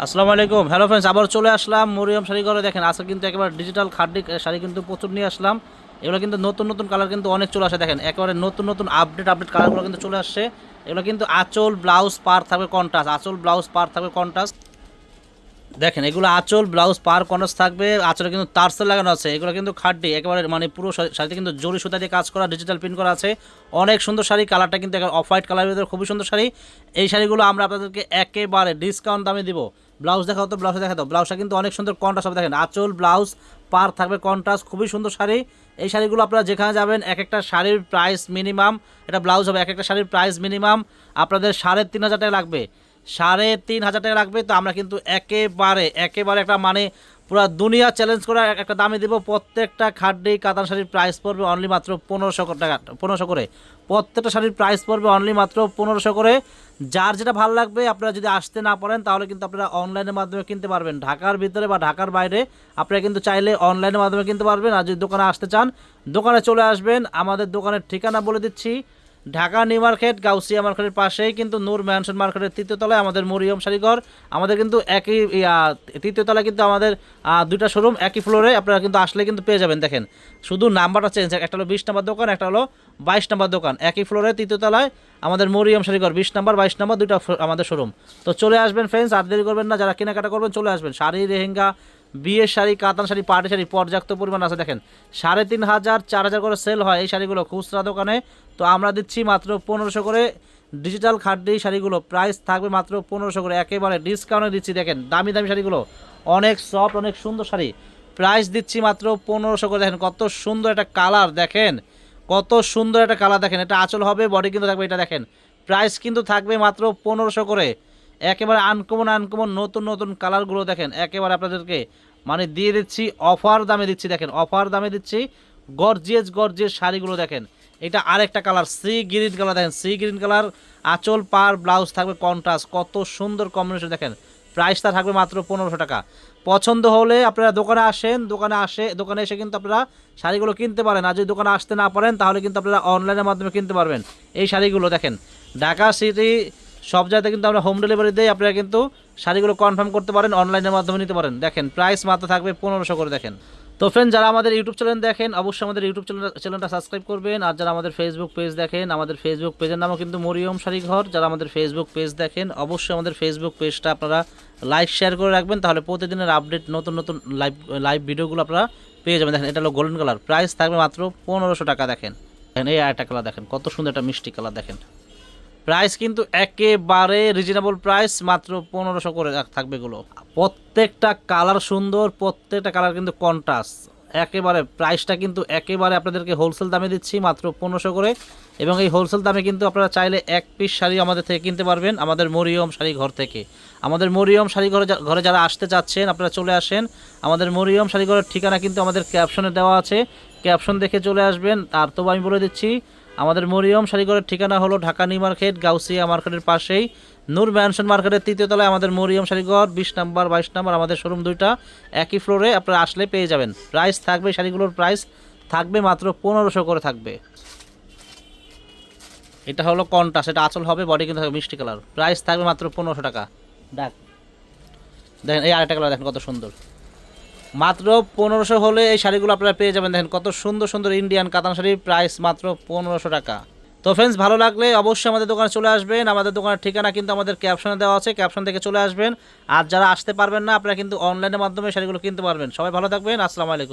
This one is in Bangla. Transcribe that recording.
আসসালামু আলাইকুম। হ্যালো ফ্রেন্ডস আবার চলে আসলাম মরিয়ম শাড়ি করে দেখেন, আজকে কিন্তু একেবারে ডিজিটাল খাড্ডি শাড়ি কিন্তু প্রচুর নিয়ে আসলাম। এগুলো কিন্তু নতুন নতুন কালার কিন্তু অনেক চলে আসে। দেখেন, একেবারে নতুন নতুন আপডেট আপডেট কালারগুলো কিন্তু চলে আসছে। এগুলো কিন্তু আঁচল ব্লাউজ পার থাকবে কন্ট্রাস্ট আঁচল ব্লাউজ পার থাকবে কন্ট্রাস্ট দেখেন, এগুলো আঁচল, ব্লাউজ, পার কন্ট্রাস্ট থাকবে, আঁচলে কিন্তু তারসেল লাগানো আছে, এগুলো কিন্তু খাড্ডি একেবারে মানে পুরো শাড়িতে কিন্তু জরি সুতা দিয়ে কাজ করা ডিজিটাল প্রিন্ট করা আছে। অনেক সুন্দর শাড়ি, কালারটা কিন্তু অফ হোয়াইট কালারের ভিতরে খুবই সুন্দর শাড়ি। এই শাড়িগুলো আমরা আপনাদেরকে একেবারে ডিসকাউন্ট দামে দিব। ব্লাউজ দেখাও তো, ব্লাউজ দেখা দাও। ব্লাউজটা কিন্তু অনেক সুন্দর কন্ট্রাস্ট হবে, দেখেন, আঁচল, ব্লাউজ, পার থাকবে কন্ট্রাস্ট খুবই সুন্দর শাড়ি। এই শাড়িগুলো আপনারা যেখানে যাবেন এক একটা শাড়ির প্রাইস মিনিমাম এটা ব্লাউজ হবে এক একটা শাড়ির প্রাইস মিনিমাম আপনাদের সাড়ে তিন হাজার টাকা লাগবে। সাড়ে তিন হাজার টাকা লাগবে তো আমরা কিন্তু একেবারে একেবারে একটা মানে পুরো দুনিয়া চ্যালেঞ্জ করে এক- একটা দামে দেবো। প্রত্যেকটা খাড্ডি কাতান শাড়ির প্রাইস পড়বে অনলি মাত্র পনেরোশো টাকা, পনেরোশো করে। প্রত্যেকটা শাড়ির প্রাইস পড়বে অনলি মাত্র পনেরোশো করে। যার যেটা ভালো লাগবে, আপনারা যদি আসতে না পারেন, তাহলে কিন্তু আপনারা অনলাইনের মাধ্যমে কিনতে পারবেন। ঢাকার ভিতরে বা ঢাকার বাইরে আপনারা কিন্তু চাইলে অনলাইনের মাধ্যমে কিনতে পারবেন। আর যদি দোকানে আসতে চান, দোকানে চলে আসবেন। আমাদের দোকানের ঠিকানা বলে দিচ্ছি ঢাকা নিউ মার্কেট, গাউসিয়া মার্কেটের পাশেই কিন্তু নূর ম্যানশন মার্কেটের তৃতীয় তলায় আমাদের মরিয়ম শাড়িঘর আমাদের কিন্তু একই তৃতীয় তলায় কিন্তু আমাদের দুইটা শোরুম একই ফ্লোরে আপনারা কিন্তু আসলে কিন্তু পেয়ে যাবেন, দেখেন। শুধু নাম্বারটা চেঞ্জ একটা হলো বিশ নাম্বার দোকান, একটা হলো বাইশ নাম্বার দোকান। একই ফ্লোরে তৃতীয় তলায় আমাদের মরিয়ম শাড়িঘর বিশ নাম্বার, বাইশ নাম্বার, দুইটা আমাদের শোরুম তো চলে আসবেন ফ্রেন্ডস আর দেরি করবেন না, যারা কেনাকাটা করবেন, চলে আসবেন। শাড়ি, লেহেঙ্গা বিয়ের শাড়ি, কাতান শাড়ি পাটি শাড়ি পর্যাপ্ত পরিমাণ আছে। দেখেন, সাড়ে তিন হাজার, চার হাজার করে সেল হয় এই শাড়িগুলো খুচরা দোকানে। তো আমরা দিচ্ছি মাত্র পনেরোশো করে ডিজিটাল খাড্ডি শাড়িগুলো। প্রাইস থাকবে মাত্র পনেরোশো করে। একেবারে ডিসকাউন্টে দিচ্ছি, দেখেন, দামি দামি শাড়িগুলো। অনেক সফট অনেক সুন্দর শাড়ি। প্রাইস দিচ্ছি মাত্র পনেরোশো করে। দেখেন, কত সুন্দর একটা কালার দেখেন। কত সুন্দর একটা কালার দেখেন। এটা আঁচল হবে বডি কিন্তু থাকবে, এটা দেখেন। প্রাইস কিন্তু থাকবে মাত্র পনেরোশো করে। একেবারে আনকমন আনকমন নতুন নতুন কালারগুলো দেখেন। একেবারে আপনাদেরকে মানে দিয়ে দিচ্ছি অফার দামে দিচ্ছি, দেখেন অফার দামে দিচ্ছি গর্জিয়াস গর্জিয়াস শাড়িগুলো দেখেন। এটা আরেকটা কালার সি গ্রিন কালার দেখেন সি গ্রিন কালার আঁচল পার ব্লাউজ থাকবে কন্ট্রাস্ট কত সুন্দর কম্বিনেশন দেখেন। প্রাইসটা থাকবে মাত্র পনেরোশো টাকা। পছন্দ হলে আপনারা দোকানে আসেন, দোকানে আসে, দোকানে এসে কিন্তু আপনারা শাড়িগুলো কিনতে পারেন। আর যদি দোকানে আসতে না পারেন, তাহলে কিন্তু আপনারা অনলাইনের মাধ্যমে কিনতে পারবেন। এই শাড়িগুলো দেখেন, ঢাকা সিটি সব জায়গাতে কিন্তু আমরা হোম ডেলিভারি দিই আপনারা কিন্তু শাড়িগুলো কনফার্ম করতে পারেন অনলাইনের মাধ্যমে নিতে পারেন। দেখেন প্রাইস মাত্র থাকবে পনেরোশো করে, দেখেন। তো ফ্রেন্ড যারা আমাদের ইউটিউব চ্যানেল দেখেন, অবশ্যই আমাদের ইউটিউব চ্যানেল চ্যানেলটা সাবস্ক্রাইব করবেন। আর যারা আমাদের ফেসবুক পেজ দেখেন, আমাদের ফেসবুক পেজের নামও কিন্তু মরিয়ম শাড়ি ঘর যারা আমাদের ফেসবুক পেজ দেখেন, অবশ্যই আমাদের ফেসবুক পেজটা আপনারা লাইক শেয়ার করে রাখবেন। তাহলে প্রতিদিনের আপডেট নতুন নতুন লাইভ লাইভ ভিডিওগুলো আপনারা পেয়ে যাবেন। দেখেন, এটা হলো গোল্ডেন কালার প্রাইস থাকবে মাত্র পনেরোশো টাকা, দেখেন। দেখেন, এই আরেকটা কালার দেখেন, কত সুন্দর একটা মিষ্টি কালার দেখেন। প্রাইস কিন্তু একেবারে রিজনেবল প্রাইস মাত্র পনেরোশো করে থাকবে এগুলো। প্রত্যেকটা কালার সুন্দর, প্রত্যেকটা কালার কিন্তু কন্ট্রাস্ট একেবারে প্রাইসটা কিন্তু একেবারে আপনাদেরকে হোলসেল দামে দিচ্ছি, মাত্র পনেরোশো করে। এবং এই হোলসেল দামে কিন্তু আপনারা চাইলে এক পিস শাড়ি আমাদের থেকে কিনতে পারবেন, আমাদের মরিয়ম শাড়ি ঘর থেকে। আমাদের মরিয়ম শাড়ি ঘরে ঘরে যারা আসতে চাচ্ছেন, আপনারা চলে আসেন। আমাদের মরিয়ম শাড়ি ঘরের ঠিকানা কিন্তু আমাদের ক্যাপশনে দেওয়া আছে। ক্যাপশন দেখে চলে আসবেন। আর তবু আমি বলে দিচ্ছি আমাদের মরিয়ম শাড়িঘরের ঠিকানা হলো ঢাকা নিউ মার্কেট, গাউসিয়া মার্কেটের পাশেই। নূর ম্যানশন মার্কেটের তৃতীয় তলায় আমাদের মরিয়ম শাড়িঘর বিশ নাম্বার, বাইশ নাম্বার, আমাদের শোরুম দুইটা। একই ফ্লোরে আপনারা আসলে পেয়ে যাবেন। প্রাইস থাকবে শাড়িগুলোর প্রাইস, থাকবে মাত্র পনেরোশো করে থাকবে। এটা হলো কন্টাস এটা আচল হবে, বডি কিন্তু থাকবে মিষ্টি কালার। প্রাইস থাকবে মাত্র পনেরোশো টাকা। ডাক দেখেন, এই আরেকটা কালার দেখেন কত সুন্দর। মাত্র পনেরোশো হলে এই শাড়িগুলো আপনারা পেয়ে যাবেন। দেখেন কত সুন্দর সুন্দর ইন্ডিয়ান কাতান শাড়ির প্রাইস মাত্র পনেরোশো টাকা। তো ফ্রেন্ডস ভালো লাগলে অবশ্যই আমাদের দোকানে চলে আসবেন। আমাদের দোকানের ঠিকানা কিন্তু আমাদের ক্যাপশনে দেওয়া আছে। ক্যাপশন থেকে চলে আসবেন। আর যারা আসতে পারবেন না, আপনারা কিন্তু অনলাইনের মাধ্যমে শাড়িগুলো কিনতে পারবেন। সবাই ভালো থাকবেন। আসসালামু আলাইকুম।